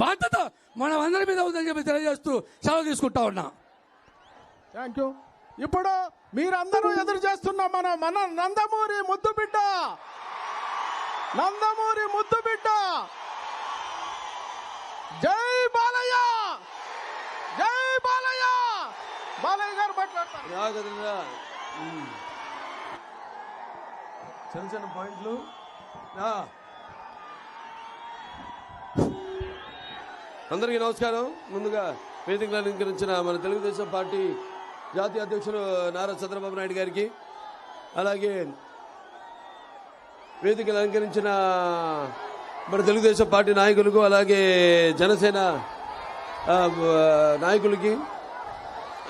బాధ్యత మనం అందరి మీద ఉందని చెప్పి తెలియజేస్తూ సెలవు తీసుకుంటా ఉన్నా. థ్యాంక్ యూ ఇప్పుడు మీరందరూ ఎదురు చేస్తున్న మన మన నందమూరి ముద్దు బిడ్డ. నందమూరి ముద్దు బిడ్డ. జై బాలయ్య! జై బాలయ్య! బాలయ్య గారు మాట్లాడతారు. చిన్న చిన్న పాయింట్లు. అందరికీ నమస్కారం. ముందుగా వేదికలు అలంకరించిన మన తెలుగుదేశం పార్టీ జాతీయ అధ్యక్షులు నారా చంద్రబాబు నాయుడు గారికి అలాగే వేదికలు అలంకరించిన మన తెలుగుదేశం పార్టీ నాయకులకు అలాగే జనసేన నాయకులకి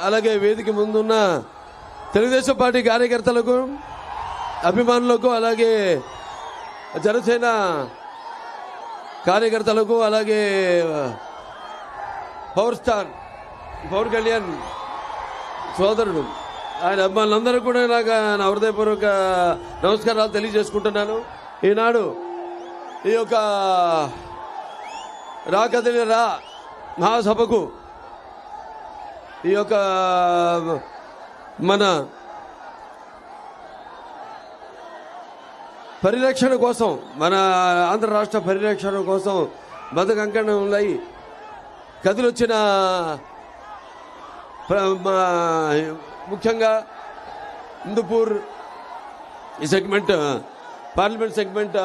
అలాగే వేదిక ముందున్న తెలుగుదేశం పార్టీ కార్యకర్తలకు అభిమానులకు అలాగే జనసేన కార్యకర్తలకు అలాగే పవర్ స్టార్ పవన్ కళ్యాణ్ సోదరుడు. ఆయన అభిమానులందరూ కూడా నాకు నా హృదయపూర్వక నమస్కారాలు తెలియజేసుకుంటున్నాను. ఈనాడు ఈ యొక్క రాకదిలి రా మహాసభకు ఈ యొక్క మన పరిరక్షణ కోసం మన ఆంధ్ర రాష్ట్ర పరిరక్షణ కోసం బతకంకణంలో కదిలొచ్చిన వచ్చిన ముఖ్యంగా ఇందుపూర్ ఈ సెగ్మెంట్ పార్లమెంట్ సెగ్మెంట్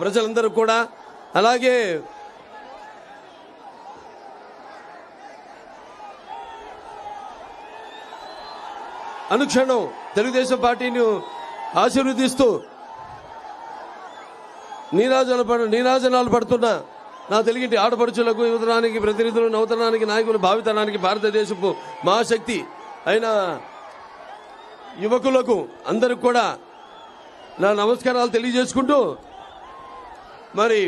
ప్రజలందరూ కూడా అలాగే అనుక్షణం తెలుగుదేశం పార్టీని ఆశీర్వదిస్తూ నీరాజనాలు పడ నీరాజనాలు పడుతున్న నా తెలుగింటి ఆడపడుచులకు యువతరానికి ప్రతినిధులు నవతరానికి నాయకులు భావితరానికి భారతదేశపు మహాశక్తి అయిన యువకులకు అందరికి కూడా నా నమస్కారాలు తెలియజేసుకుంటూ మరి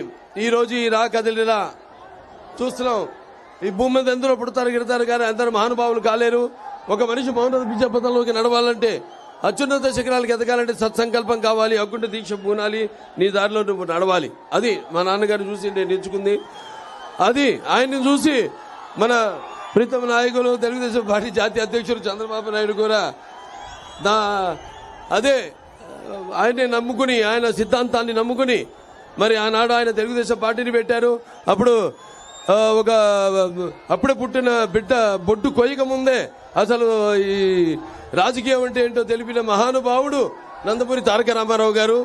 ఈరోజు ఈ రా కదిలిరా చూస్తున్నాం. ఈ భూమి మీద ఎందరో పుడతారు గిడతారు కానీ అందరూ మహానుభావులు కాలేరు. ఒక మనిషి మౌనత విద్యాపథంలోకి నడవాలంటే అత్యున్నత శిఖరాలకు ఎదగాలంటే సత్సంకల్పం కావాలి అగ్గుంట దీక్ష పూనాలి నీ దారిలో నువ్వు నడవాలి. అది మా నాన్నగారు చూసి నేను నేర్చుకుంది. అది ఆయన్ని చూసి మన ప్రీతమ నాయకులు తెలుగుదేశం పార్టీ జాతీయ అధ్యక్షుడు చంద్రబాబు నాయుడు కూడా నా అదే ఆయన్ని నమ్ముకుని ఆయన సిద్ధాంతాన్ని నమ్ముకుని మరి ఆనాడు ఆయన తెలుగుదేశం పార్టీని పెట్టారు. అప్పుడు ఒక అప్పుడే పుట్టిన బిడ్డ బొడ్డు కొయ్యక ముందే అసలు ఈ రాజకీయం అంటే ఏంటో తెలిపిన మహానుభావుడు నందమూరి తారక రామారావు గారు.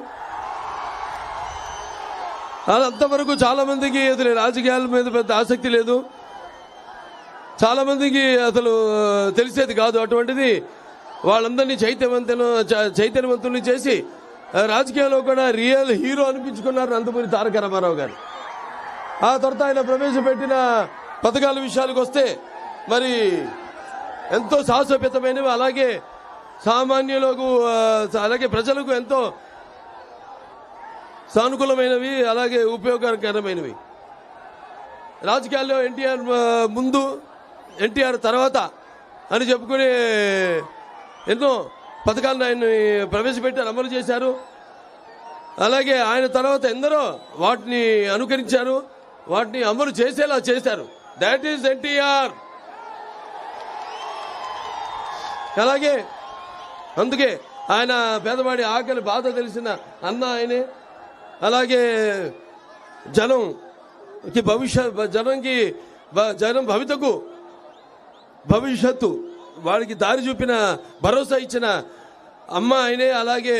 అలా అంతవరకు చాలా మందికి అసలు రాజకీయాల మీద పెద్ద ఆసక్తి లేదు. చాలా మందికి అసలు తెలిసేది కాదు. అటువంటిది వాళ్ళందరినీ చైతన్యవంతులు చైతన్యవంతుల్ని చేసి రాజకీయాల్లో కూడా రియల్ హీరో అనిపించుకున్నారు నందమూరి తారక రామారావు గారు. ఆ తర్వాత ఆయన ప్రవేశపెట్టిన పథకాల విషయాలకు వస్తే మరి ఎంతో సాహసోపేతమైనవి అలాగే సామాన్యులకు అలాగే ప్రజలకు ఎంతో సానుకూలమైనవి అలాగే ఉపయోగకరమైనవి. రాజకీయాల్లో ఎన్టీఆర్ ముందు ఎన్టీఆర్ తర్వాత అని చెప్పుకుని ఎన్నో పథకాలను ఆయన ప్రవేశపెట్టారు అమలు చేశారు. అలాగే ఆయన తర్వాత ఎందరో వాటిని అనుకరించారు వాటిని అమలు చేసేలా చేశారు. దాట్ ఈస్ ఎన్టీఆర్ అలాగే అందుకే ఆయన పేదవాడి ఆకలి బాధ తెలిసిన అన్న ఆయనే. అలాగే జనంకి భవిష్యత్ జనంకి జనం భవితకు భవిష్యత్తు వాడికి దారి చూపిన భరోసా ఇచ్చిన అమ్మ ఆయనే. అలాగే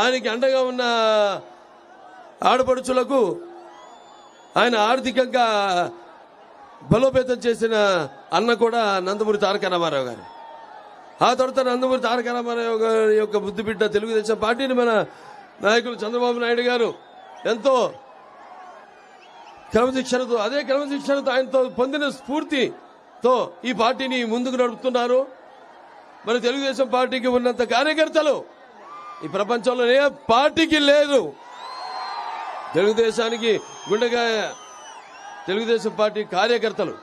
ఆయనకి అండగా ఉన్న ఆడపడుచులకు ఆయన ఆర్థికంగా బలోపేతం చేసిన అన్న కూడా నందమూరి తారక రామారావు గారు. ఆ తర్వాత నందమూరి తారక రామారావు గారి యొక్క బుద్ధి బిడ్డ తెలుగుదేశం పార్టీని మన నాయకులు చంద్రబాబు నాయుడు గారు ఎంతో క్రమశిక్షణతో అదే క్రమశిక్షణతో ఆయనతో పొందిన స్ఫూర్తితో ఈ పార్టీని ముందుకు నడుపుతున్నారు. మన తెలుగుదేశం పార్టీకి ఉన్నంత కార్యకర్తలు ఈ ప్రపంచంలో ఏ పార్టీకి లేదు. తెలుగుదేశానికి గుండెగా తెలుగుదేశం పార్టీ కార్యకర్తలు.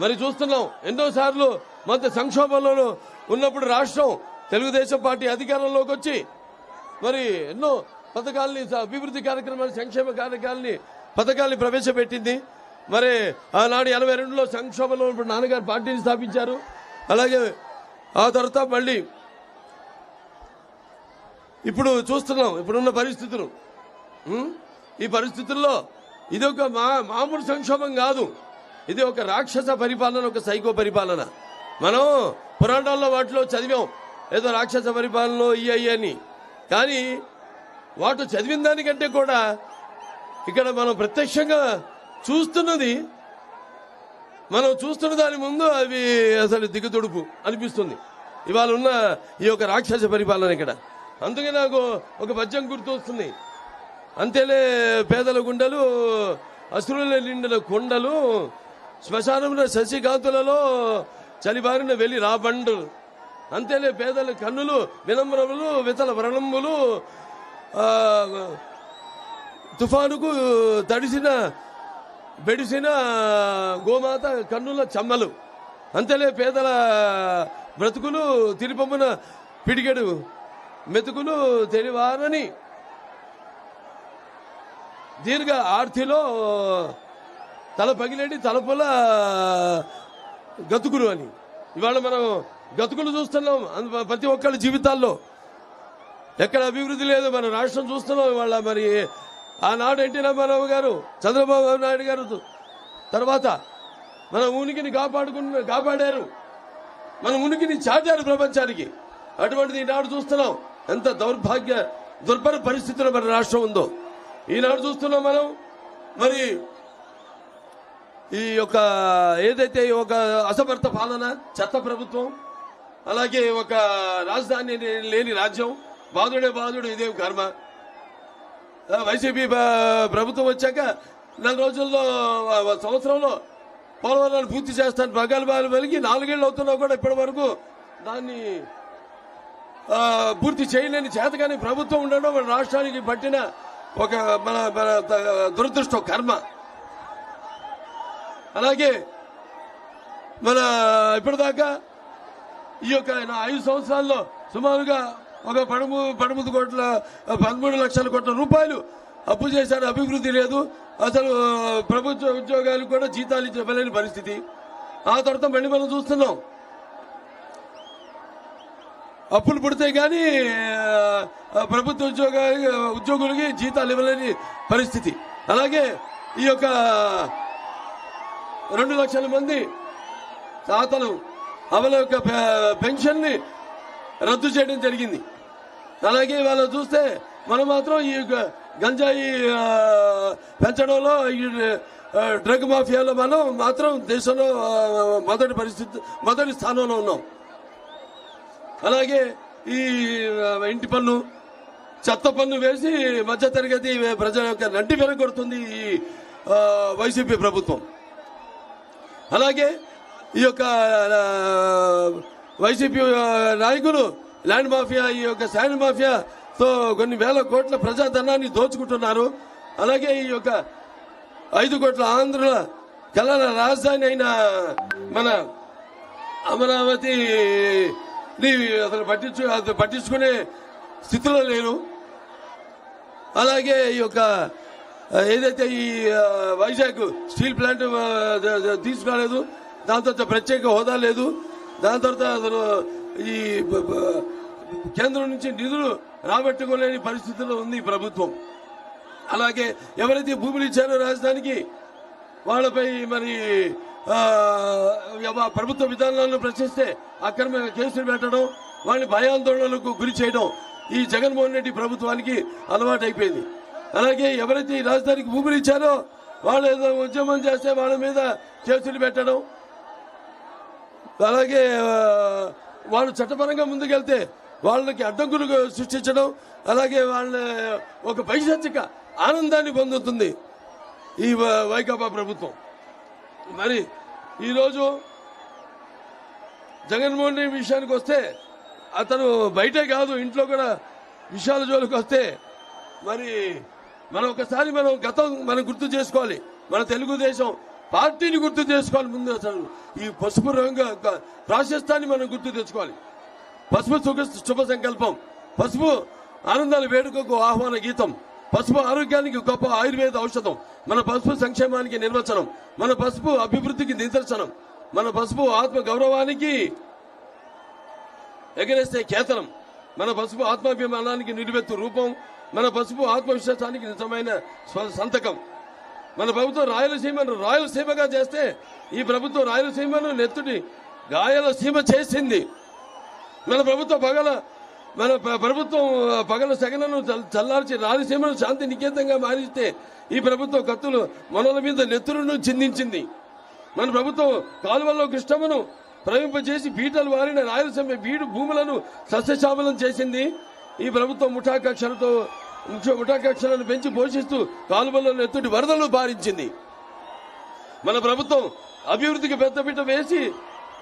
మరి చూస్తున్నాం ఎన్నోసార్లు మధ్య సంక్షోభంలో ఉన్నప్పుడు రాష్ట్రం తెలుగుదేశం పార్టీ అధికారంలోకి వచ్చి మరి ఎన్నో పథకాలని అభివృద్ధి కార్యక్రమాలు సంక్షేమ కార్యక్రమాలని పథకాల్ని ప్రవేశపెట్టింది. మరి ఆనాడు ఎనభై రెండులో సంక్షోభంలో ఇప్పుడు నాన్నగారు పార్టీని స్థాపించారు. అలాగే ఆ తర్వాత మళ్ళీ ఇప్పుడు చూస్తున్నాం ఇప్పుడున్న పరిస్థితులు. ఈ పరిస్థితుల్లో ఇది ఒక మా మామూలు సంక్షోభం కాదు. ఇది ఒక రాక్షస పరిపాలన ఒక సైకో పరిపాలన. మనం పురాణాల్లో వాటిలో చదివాం. ఏదో రాక్షస పరిపాలనలో ఈ అని. కానీ వాటి చదివిన దానికంటే కూడా ఇక్కడ మనం ప్రత్యక్షంగా చూస్తున్నది మనం చూస్తున్న దాని ముందు అవి అసలు దిగుతుడుపు అనిపిస్తుంది. ఇవాళ ఉన్న ఈ యొక్క రాక్షస పరిపాలన ఇక్కడ. అందుకే నాకు ఒక పద్యం గుర్తు వస్తుంది అంతేలే పేదల గుండెలు అసురుల నిండిన కొండలు శ్మశానమున శశికాంతులలో చలిబారిన వెళ్ళి రాబండు అంతేలే పేదల కన్నులు వినమ్రములు వితల వ్రణములు తుఫానుకు తడిసిన బెడిసిన గోమాత కన్నుల చెమ్మలు. అంతేలే పేదల బ్రతుకులు తిరుపమున పిడిగడు మెతుకులు తెలివారని. దీర్ఘ ఆర్తిలో తల పగిలేటి తలపుల గతుకులు అని. ఇవాళ మనం గతుకులు చూస్తున్నాం ప్రతి ఒక్కళ్ళ జీవితాల్లో. ఎక్కడ అభివృద్ధి లేదు మన రాష్ట్రం చూస్తున్నాం ఇవాళ మరి. ఆనాడు ఎన్టీ రామారావు గారు చంద్రబాబు నాయుడు గారు తర్వాత మన ఉనికిని కాపాడుకున్న కాపాడారు. మన ఉనికిని చాటారు ప్రపంచానికి. అటువంటిది ఈనాడు చూస్తున్నాం. ఎంత దౌర్భాగ్య దుర్భర పరిస్థితుల్లో మన రాష్ట్రం ఉందో. ఈనాడు చూస్తున్నాం మనం. మరి ఈ యొక్క ఏదైతే ఈ ఒక అసమర్థ పాలన చెత్త ప్రభుత్వం అలాగే ఒక రాజధాని లేని రాజ్యం బాధుడే బాధుడు ఇదేం కర్మ. వైసీపీ ప్రభుత్వం వచ్చాక నెల రోజుల్లో సంవత్సరంలో పోలవరాన్ని పూర్తి చేస్తాను. ప్రగల్భాలు వెలిగి నాలుగేళ్ళు అవుతున్నా కూడా ఇప్పటి వరకు దాన్ని పూర్తి చేయలేని చేతగాని ప్రభుత్వం ఉండడం రాష్ట్రానికి పట్టిన ఒక మన దురదృష్టం కర్మ. అలాగే మన ఇప్పటిదాకా ఈ యొక్క ఐదు సంవత్సరాల్లో సుమారుగా ఒక పడము పదమూడు కోట్ల పదమూడు లక్షల కోట్ల రూపాయలు అప్పు చేశారు. అభివృద్ధి లేదు. అసలు ప్రభుత్వ ఉద్యోగాలు కూడా జీతాలు ఇవ్వలేని పరిస్థితి. ఆ తర్వాత మళ్ళీ మనం చూస్తున్నాం. అప్పులు పుడితే కానీ ప్రభుత్వ ఉద్యోగాలు ఉద్యోగులకి జీతాలు ఇవ్వలేని పరిస్థితి. అలాగే ఈ యొక్క రెండు లక్షల మంది తాతలు అవల యొక్క పె- పెన్షన్ని రద్దు చేయడం జరిగింది. అలాగే వాళ్ళు చూస్తే మనం మాత్రం ఈ గంజాయి పెంచడంలో ఈ డ్రగ్ మాఫియాలో మనం మాత్రం దేశంలో మొదటి పరిస్థితి మొదటి స్థానంలో ఉన్నాం. అలాగే ఈ ఇంటి పన్ను చెత్త పన్ను వేసి మధ్యతరగతి ప్రజల యొక్క నంటి వెరగొడుతుంది ఈ వైసీపీ ప్రభుత్వం. అలాగే ఈ యొక్క వైసీపీ నాయకులు ల్యాండ్ మాఫియా ఈ యొక్క శాండ్ మాఫియాతో కొన్ని వేల కోట్ల ప్రజాధనాన్ని దోచుకుంటున్నారు. అలాగే ఈ యొక్క ఐదు కోట్ల ఆంధ్రుల కళల రాజధాని అయిన మన అమరావతి అతను పట్టించు అతను పట్టించుకునే స్థితిలో లేరు. అలాగే ఈ యొక్క ఏదైతే ఈ వైజాగ్ స్టీల్ ప్లాంట్ తీసుకోలేదు తీసుకురాలేదు దాని తర్వాత ప్రత్యేక హోదా లేదు. దాని తర్వాత అసలు ఈ కేంద్రం నుంచి నిధులు రాబట్టుకోలేని పరిస్థితిలో ఉంది ఈ ప్రభుత్వం. అలాగే ఎవరైతే భూములు ఇచ్చారో రాజధానికి వాళ్ళపై మరి ప్రభుత్వ విధానాలను ప్రశ్నిస్తే అక్రమ కేసులు పెట్టడం వాళ్ళని భయాందోళనలకు గురి చేయడం ఈ జగన్మోహన్ రెడ్డి ప్రభుత్వానికి అలవాటైపోయింది. అలాగే ఎవరైతే ఈ రాజధానికి భూములు ఇచ్చారో వాళ్ళు ఏదో ఉద్యమం చేస్తే వాళ్ళ మీద కేసులు పెట్టడం. అలాగే వాళ్ళు చట్టపరంగా ముందుకెళ్తే వాళ్ళకి అడ్డంకులు సృష్టించడం అలాగే వాళ్ళ ఒక పైశాచిక ఆనందాన్ని పొందుతుంది ఈ వైకాపా ప్రభుత్వం. మరి ఈరోజు జగన్మోహన్ రెడ్డి విషయానికి వస్తే అతను బయటే కాదు ఇంట్లో కూడా విషయాల జోలికి వస్తే మరి మనం ఒకసారి మనం గతం మనం గుర్తు చేసుకోవాలి. మన తెలుగుదేశం పార్టీని గుర్తు చేసుకోవాలి ముందు అసలు. ఈ పసుపు రంగు ప్రాశస్తాన్ని మనం గుర్తు తెచ్చుకోవాలి. పసుపు సుఖ శుభ సంకల్పం. పసుపు ఆనందాల వేడుకకు ఆహ్వాన గీతం. పసుపు ఆరోగ్యానికి గొప్ప ఆయుర్వేద ఔషధం. మన పసుపు సంక్షేమానికి నిర్వచనం. మన పసుపు అభివృద్ధికి నిదర్శనం. మన పసుపు ఆత్మ గౌరవానికి ఎగరేస్తే కేతనం. మన పసుపు ఆత్మాభిమానానికి నిలువెత్తు రూపం మన పసుపు ఆత్మవిశ్వాసానికి నిజమైన సంతకం. మన ప్రభుత్వం రాయలసీమను రాయలసీమగా చేస్తే ఈ ప్రభుత్వం రాయలసీమను నెత్తుడి గాయలసీమ చేసింది. మన ప్రభుత్వం పగల మన ప్రభుత్వం పగల సగనను చల్- చల్లార్చి రాయలసీమను శాంతి నికేతంగా మారిస్తే ఈ ప్రభుత్వం కత్తులు మనల మీద నెత్తులను చిందించింది. మన ప్రభుత్వం కాలువల్లో కృష్ణమును ప్రవింపజేసి పీటలు వారిన రాయలసీమ బీడు భూములను సస్యశామలం చేసింది. ఈ ప్రభుత్వం ముఠాకక్షలతో ముఠాకక్షలను పెంచి పోషిస్తూ కాలువలను ఎత్తుటి వరదలు పారించింది. మన ప్రభుత్వం అభివృద్ధికి పెద్దపీట వేసి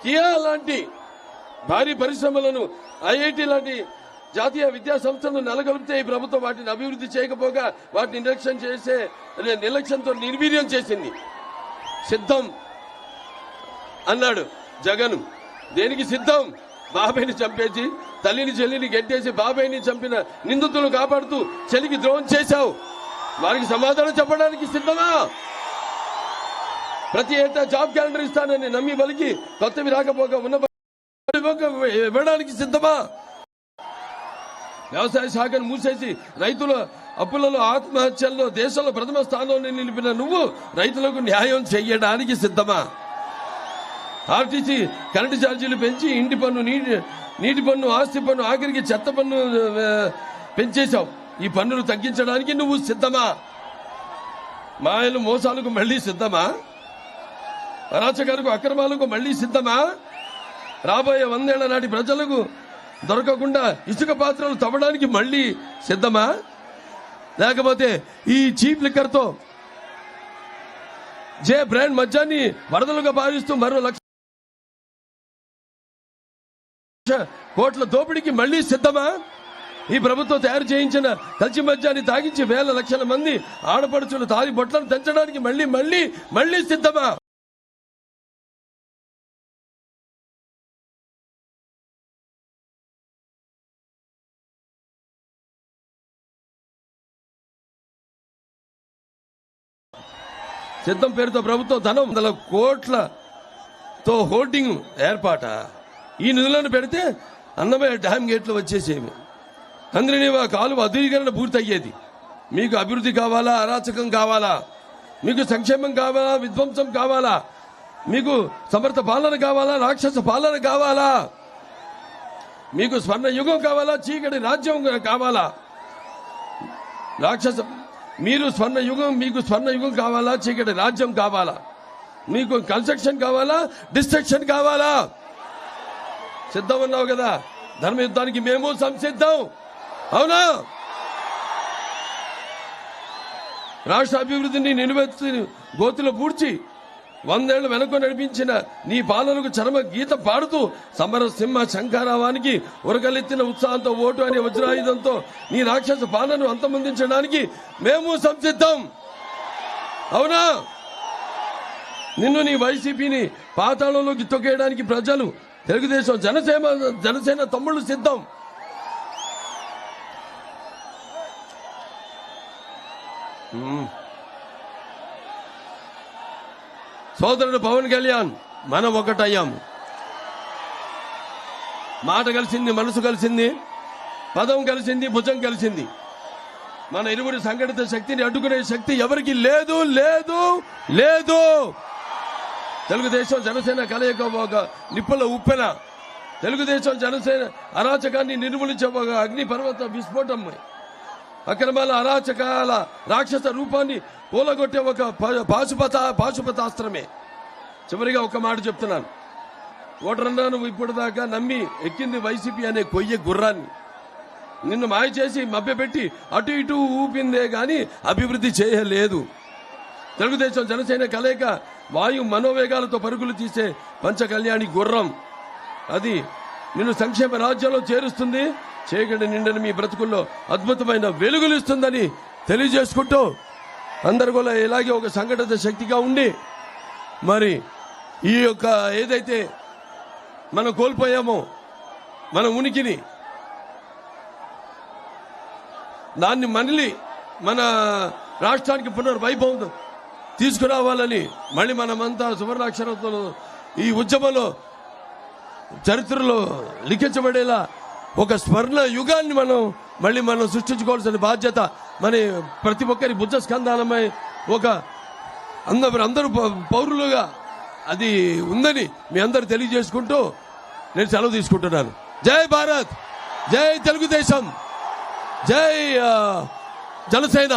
కియా లాంటి భారీ పరిశ్రమలను ఐఐటి లాంటి జాతీయ విద్యా సంస్థలను నెలకొల్పితే ఈ ప్రభుత్వం వాటిని అభివృద్ధి చేయకపోగా వాటిని నిర్లక్ష్యం చేసే నిర్లక్ష్యంతో నిర్వీర్యం చేసింది. సిద్ధం అన్నాడు. జగన్ దేనికి సిద్ధం? బాబాయిని చంపేసి తల్లిని చెల్లిని గెట్టేసి బాబాయిని చంపిన నిందితులను కాపాడుతూ చెలికి ద్రోహం చేశావు. వారికి సమాధానం చెప్పడానికి సిద్ధమా? ప్రతి ఏటా జాబ్ క్యాలెండర్ ఇస్తానని నమ్మి బలికి కొత్తవి రాకపోగా ఉన్న ఇవ్వడానికి సిద్ధమా? వ్యవసాయ శాఖను మూసేసి రైతుల అప్పులలో ఆత్మహత్యల్లో దేశంలో ప్రథమ స్థానంలో నిలిపిన నువ్వు రైతులకు న్యాయం చేయడానికి సిద్ధమా? ఆర్టీసీ కరెంటు ఛార్జీలు పెంచి ఇంటి పన్ను నీటి నీటి పన్ను ఆస్తి పన్ను ఆఖరికి చెత్త పన్ను పెంచేశావు. ఈ పన్నులు తగ్గించడానికి నువ్వు సిద్ధమా? మాయలు మోసాలకు మళ్ళీ సిద్ధమా? అరాచకాలకు అక్రమాలకు మళ్ళీ సిద్ధమా? రాబోయే వందేళ్ళ నాటి ప్రజలకు దొరకకుండా ఇసుక పాత్రలు తవ్వడానికి మళ్ళీ సిద్ధమా? లేకపోతే ఈ చీప్ లిక్కర్తో జే బ్రాండ్ మద్యాన్ని వరదలుగా భావిస్తూ మరో లక్ష కోట్ల దోపిడీకి మళ్ళీ సిద్ధమా? ఈ ప్రభుత్వం తయారు చేయించిన కల్చి మద్యాన్ని తాగించి వేల లక్షల మంది ఆడపడుచులు తాగి బొట్లను తెంచడానికి మళ్ళీ మళ్ళీ మళ్ళీ సిద్ధమా? సిద్ధం పేరుతో ప్రభుత్వం ధనం వందల కోట్లతో హోర్డింగ్ ఏర్పాట? ఈ నిధులను పెడితే అన్నమయ్య డ్యామ్ గేట్లు వచ్చేసేవి. హంద్రినీవా కాలువ అధునీకరణ పూర్తయ్యేది. మీకు అభివృద్ధి కావాలా? అరాచకం కావాలా? మీకు సంక్షేమం కావాలా? విధ్వంసం కావాలా? మీకు సమర్థ పాలన కావాలా? రాక్షస పాలన కావాలా? మీకు స్వర్ణ యుగం కావాలా? చీకటి రాజ్యం కావాలా? రాక్షస మీరు స్వర్ణ యుగం మీకు స్వర్ణ యుగం కావాలా? చీకటి రాజ్యం కావాలా? మీకు కన్స్ట్రక్షన్ కావాలా? డిస్ట్రక్షన్ కావాలా? సిద్ధం ఉన్నావు కదా? ధర్మ యుద్ధానికి మేము సంసిద్ధం. అవునా? రాష్ట్ర అభివృద్ధిని నిలువెత్తి గోతులు పూడ్చి వందేళ్ళు వెనక నడిపించిన నీ పాలనకు చరమ గీత పాడుతూ సమర సింహ శంఖారావానికి ఉరకలెత్తిన ఉత్సాహంతో ఓటు అనే వజ్రాయుధంతో నీ రాక్షస పాలనను అంతమొందించడానికి మేము సంసిద్ధం. అవునా? నిన్ను నీ వైసీపీని పాతాళంలోకి తొక్కేయడానికి ప్రజలు తెలుగుదేశం జనసేన జనసేన తమ్ముళ్ళు సిద్ధం. సోదరుడు పవన్ కళ్యాణ్ మనం ఒకటయ్యాము. మాట కలిసింది మనసు కలిసింది పదం కలిసింది భుజం కలిసింది. మన ఇరువురి సంఘటిత శక్తిని అడ్డుకునే శక్తి ఎవరికి లేదు లేదు లేదు. తెలుగుదేశం జనసేన కలయిక ఒక నిప్పుల ఉప్పెన. తెలుగుదేశం జనసేన అరాచకాన్ని నిర్మూలించే ఒక అగ్ని పర్వత విస్ఫోటం. అక్రమాల అరాచకాల రాక్షస రూపాన్ని పూలగొట్టే ఒక ప- పాశుపత పాశుపతాస్త్రమే. చివరిగా ఒక మాట చెప్తున్నాను. ఓటరన్నా నువ్వు ఇప్పటిదాకా నమ్మి ఎక్కింది వైసీపీ అనే కొయ్య గుర్రాన్ని. నిన్ను మాయ చేసి మభ్యపెట్టి అటు ఇటు ఊపిందే గాని అభివృద్ధి చేయలేదు. తెలుగుదేశం జనసేన కలయిక వాయు మనోవేగాలతో పరుగులు తీసే పంచకళ్యాణి గుర్రం. అది నిన్ను సంక్షేమ రాజ్యంలో చేరుస్తుంది. చేయగడ నిండని మీ బ్రతుకుల్లో అద్భుతమైన వెలుగులు ఇస్తుందని తెలియజేసుకుంటూ అందరు కూడా ఇలాగే ఒక సంఘటిత శక్తిగా ఉండి మరి ఈ యొక్క ఏదైతే మనం కోల్పోయామో మన ఉనికిని దాన్ని మళ్ళీ మన రాష్ట్రానికి పునర్వైభవం తీసుకురావాలని మళ్ళీ మనమంతా సువర్ణాక్షరంతో ఈ ఉద్యమంలో చరిత్రలో లిఖించబడేలా ఒక స్వర్ణ యుగాన్ని మనం మళ్ళీ మనం సృష్టించుకోవాల్సిన బాధ్యత మన ప్రతి ఒక్కరి బుద్ధ స్కందానమై ఒక అందరు అందరూ పౌ- పౌరులుగా అది ఉందని మీ అందరు తెలియజేసుకుంటూ నేను సెలవు తీసుకుంటున్నాను. జై భారత్! జై తెలుగుదేశం! జై జనసేన!